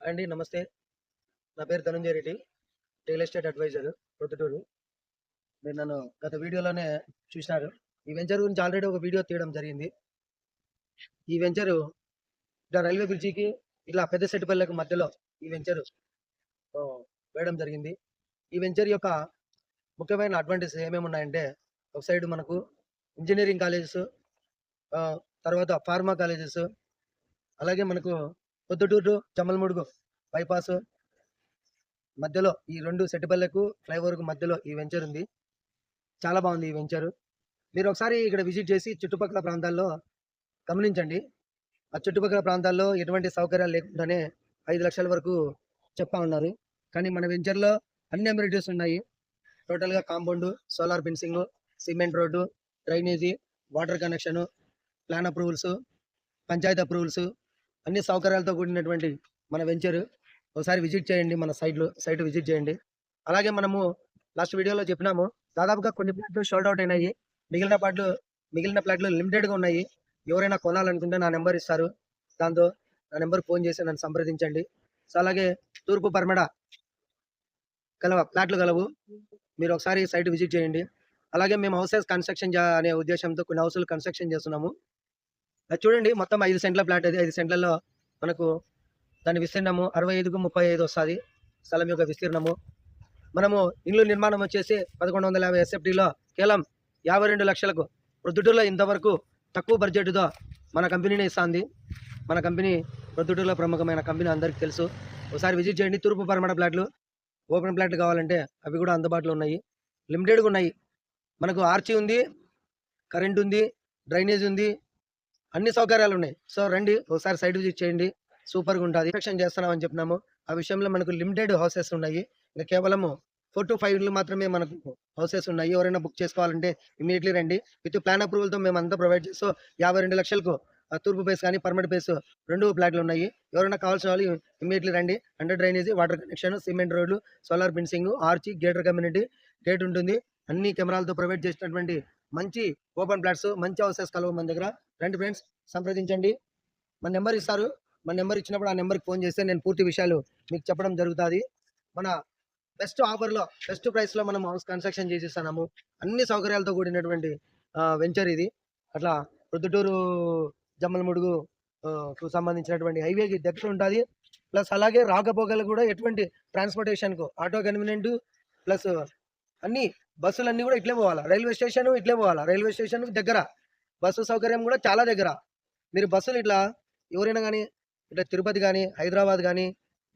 అండి నమస్తే. నా పేరు Dhananjaya Reddy real estate advisor Proddatur. మీరు నన్ను గత వీడియోలోనే చూసినారు ఈ వెంచర్ గురించి ఆల్రెడీ ఒక వీడియో తీయడం జరిగింది. ఈ వెంచరు ఇట్లా రైల్వే బ్రిడ్జికి ఇట్లా పెద్ద సెట్టుపల్లెకు మధ్యలో ఈ వెంచరు వేయడం జరిగింది. ఈ వెంచర్ యొక్క ముఖ్యమైన అడ్వాంటేజ్ ఏమేమి ఉన్నాయంటే ఒక సైడ్ మనకు ఇంజనీరింగ్ కాలేజెస్ తర్వాత ఫార్మా కాలేజెస్ అలాగే మనకు పొద్దుటూరు జమ్మలమడుగు బైపాస్ మధ్యలో ఈ రెండు సెట్టుపల్లెకు ఫ్లైఓవర్కు మధ్యలో ఈ వెంచర్ ఉంది. చాలా బాగుంది ఈ వెంచర్ మీరు ఒకసారి ఇక్కడ విజిట్ చేసి చుట్టుపక్కల ప్రాంతాల్లో గమనించండి. ఆ చుట్టుపక్కల ప్రాంతాల్లో ఎటువంటి సౌకర్యాలు లేకుండానే ఐదు లక్షల వరకు చెప్పా ఉన్నారు. కానీ మన వెంచర్లో అన్ని అమ్యూనిటీస్ ఉన్నాయి. టోటల్గా compound solar fencing cement road drainage water connection plan approvals panchayat approvals అన్ని సౌకర్యాలతో కూడినటువంటి మన వెంచరు ఒకసారి విజిట్ చేయండి మన సైట్లో సైట్ విజిట్ చేయండి. అలాగే మనము లాస్ట్ వీడియోలో చెప్పినాము దాదాపుగా కొన్ని ప్లాట్లు షోల్డ్ అవుట్ అయినాయి. మిగిలిన ప్లాట్లు మిగిలిన ప్లాట్లు లిమిటెడ్గా ఉన్నాయి. ఎవరైనా కొనాలనుకుంటే నా నెంబర్ ఇస్తారు. దాంతో నా నెంబర్ ఫోన్ చేసి నన్ను సంప్రదించండి. సో అలాగే తూర్పు పరమడ కలవ ప్లాట్లు కలవు మీరు ఒకసారి సైట్ విజిట్ చేయండి. అలాగే మేము హౌసెస్ కన్స్ట్రక్షన్ అనే ఉద్దేశంతో కొన్ని హౌసులు కన్స్ట్రక్షన్ చేస్తున్నాము. చూడండి మొత్తం ఐదు సెంట్ల ప్లాట్ అది. ఐదు సెంట్లలో మనకు దాని విస్తీర్ణము అరవై ఐదుకు ముప్పై ఐదు వస్తుంది స్థలం యొక్క విస్తీర్ణము. మనము ఇండ్లు నిర్మాణం వచ్చేసి పదకొండు వందల యాభై ఎస్ఎఫ్టీలో కేవలం యాభై రెండు లక్షలకు ప్రొద్దుటూరులో ఇంతవరకు తక్కువ బడ్జెట్తో మన కంపెనీనే ఇస్తుంది. మన కంపెనీ ప్రొద్దుటూరులో ప్రముఖమైన కంపెనీ అందరికీ తెలుసు. ఒకసారి విజిట్ చేయండి. తూర్పు పరమడ ప్లాట్లు ఓపెన్ ప్లాట్లు కావాలంటే అవి కూడా అందుబాటులో ఉన్నాయి. లిమిటెడ్గా ఉన్నాయి. మనకు ఆర్చి ఉంది కరెంట్ ఉంది డ్రైనేజ్ ఉంది అన్ని సౌకర్యాలు ఉన్నాయి. సో రండి ఒకసారి సైట్ విజిట్ చేయండి. సూపర్గా ఉంటుంది. ఇన్స్పెక్షన్ చేస్తున్నామని చెప్పినాము. ఆ విషయంలో మనకు లిమిటెడ్ హౌసెస్ ఉన్నాయి. ఇంకా కేవలము ఫోర్ టు ఫైవ్ మాత్రమే మనకు హౌసెస్ ఉన్నాయి. ఎవరైనా బుక్ చేసుకోవాలంటే ఇమీడియట్లీ రండి. విత్ ప్లాన్ అప్రూవల్తో మేము అంతా ప్రొవైడ్ చేస్తూ యాభై రెండు లక్షలకు తూర్పు బేస్ కానీ పర్మనెంట్ బేస్ రెండు ప్లాట్లు ఉన్నాయి. ఎవరైనా కావాల్సిన వాళ్ళు ఇమీడియట్లీ రండి. Under drainage water connection cement రోడ్లు solar fencing arch gated community gate ఉంటుంది. అన్ని కెమెరాలతో ప్రొవైడ్ చేసినటువంటి మంచి ఓపెన్ ప్లాట్స్ మంచి హౌసెస్ కలవు మన దగ్గర. రండి ఫ్రెండ్స్ సంప్రదించండి. మన నెంబర్ ఇస్తారు. మన నెంబర్ ఇచ్చినప్పుడు ఆ నెంబర్కి ఫోన్ చేస్తే నేను పూర్తి విషయాలు మీకు చెప్పడం జరుగుతుంది. మన బెస్ట్ ఆఫర్లో బెస్ట్ ప్రైస్లో మనం హౌస్ కన్స్ట్రక్షన్ చేసిస్తున్నాము. అన్ని సౌకర్యాలతో కూడినటువంటి వెంచర్ ఇది. అట్లా ప్రొద్దుటూరు జమ్మలముడుగు సంబంధించినటువంటి హైవేకి దగ్గర ఉంటుంది. ప్లస్ అలాగే రాకపోకలు కూడా ఎటువంటి ట్రాన్స్పోర్టేషన్కు ఆటో కన్వీనియంట్ ప్లస్ అన్ని బస్సులన్నీ కూడా ఇట్లే పోవాలా. రైల్వే స్టేషన్ ఇట్లే పోవాలా. రైల్వే స్టేషన్ దగ్గర. బస్సు సౌకర్యం కూడా చాలా దగ్గర. మీరు బస్సులు ఇట్లా ఎవరైనా కానీ ఇట్లా తిరుపతి కానీ హైదరాబాద్ కానీ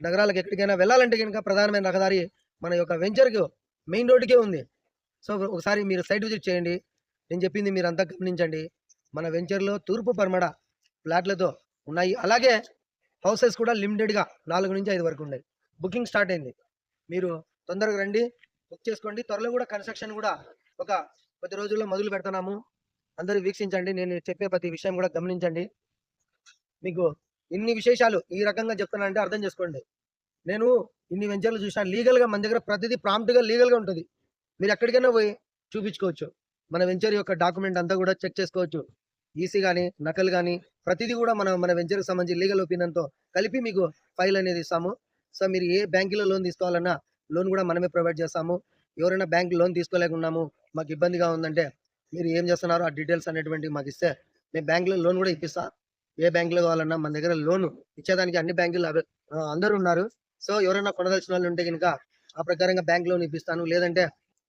నగరాలకు ఎక్కడికైనా వెళ్ళాలంటే కనుక ప్రధానమైన రహదారి మన యొక్క వెంచర్కి మెయిన్ రోడ్డుకే ఉంది. సో ఒకసారి మీరు సైట్ విజిట్ చేయండి. నేను చెప్పింది మీరు అంతా గమనించండి. మన వెంచర్లో తూర్పు పర్మడ ఫ్లాట్లతో ఉన్నాయి. అలాగే హౌసెస్ కూడా లిమిటెడ్గా నాలుగు నుంచి ఐదు వరకు ఉన్నాయి. బుకింగ్ స్టార్ట్ అయింది. మీరు తొందరగా రండి. బుక్ చేసుకోండి. త్వరలో కూడా కన్స్ట్రక్షన్ కూడా ఒక కొద్ది రోజుల్లో మొదలు పెడుతున్నాము అందరూ వీక్షించండి. నేను చెప్పే ప్రతి విషయం కూడా గమనించండి. మీకు ఇన్ని విశేషాలు ఈ రకంగా చెప్తున్నానంటే అర్థం చేసుకోండి. నేను ఇన్ని వెంచర్లు చూసాను లీగల్గా మన దగ్గర ప్రతిదీ ప్రాంప్ట్గా లీగల్గా ఉంటుంది. మీరు ఎక్కడికైనా పోయి చూపించుకోవచ్చు. మన వెంచర్ యొక్క డాక్యుమెంట్ అంతా కూడా చెక్ చేసుకోవచ్చు. ఈసీ కానీ నకలు కానీ ప్రతిదీ కూడా మనం మన వెంచర్కి సంబంధించి లీగల్ ఒపీనియన్తో కలిపి మీకు ఫైల్ అనేది ఇస్తాము. సో మీరు ఏ బ్యాంకులో లోన్ తీసుకోవాలన్నా లోన్ కూడా మనమే ప్రొవైడ్ చేస్తాము. ఎవరైనా బ్యాంక్ లోన్ తీసుకోలేకున్నాము మాకు ఇబ్బందిగా ఉందంటే మీరు ఏం చేస్తున్నారో ఆ డీటెయిల్స్ అనేటువంటి మాకు ఇస్తే మేము బ్యాంకులో లోన్ కూడా ఇప్పిస్తాను ఏ బ్యాంకులో కావాలన్నా మన దగ్గర లోన్ ఇచ్చేదానికి అన్ని బ్యాంకులు అవై- అందరూ ఉన్నారు. సో ఎవరైనా కొనదలసిన వాళ్ళు ఉంటే కనుక ఆ ప్రకారంగా బ్యాంక్ లోన్ ఇప్పిస్తాను. లేదంటే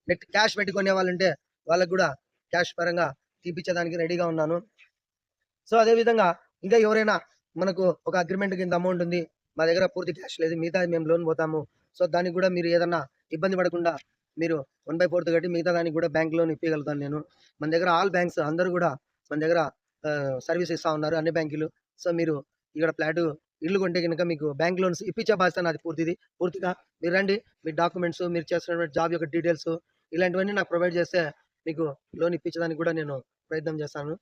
నెట్ క్యాష్ పెట్టుకునే వాళ్ళు ఉంటే వాళ్ళకు కూడా క్యాష్ పరంగా తీపిచ్చేదానికి రెడీగా ఉన్నాను. సో అదేవిధంగా ఇంకా ఎవరైనా మనకు ఒక అగ్రిమెంట్ కింద అమౌంట్ ఉంది మా దగ్గర పూర్తి క్యాష్ లేదు మిగతా మేము లోన్ పోతాము. సో దానికి కూడా మీరు ఏదన్నా ఇబ్బంది పడకుండా మీరు వన్ బై ఫోర్త్ కట్టి మిగతా దానికి కూడా బ్యాంక్ లోన్ ఇప్పగలుగుతాను నేను. మన దగ్గర ఆల్ బ్యాంక్స్ అందరూ కూడా మన దగ్గర సర్వీస్ ఇస్తా ఉన్నారు అన్ని బ్యాంకులు. సో మీరు ఇక్కడ ఫ్లాట్ ఇల్లు కొంటే కనుక మీకు బ్యాంక్ లోన్స్ ఇప్పించే బాధ్యత నాది పూర్తిది. పూర్తిగా మీరు రండి మీ డాక్యుమెంట్స్ మీరు చేస్తున్నటువంటి జాబ్ యొక్క డీటెయిల్స్ ఇలాంటివన్నీ నాకు ప్రొవైడ్ చేస్తే మీకు లోన్ ఇప్పించడానికి కూడా నేను ప్రయత్నం చేస్తాను.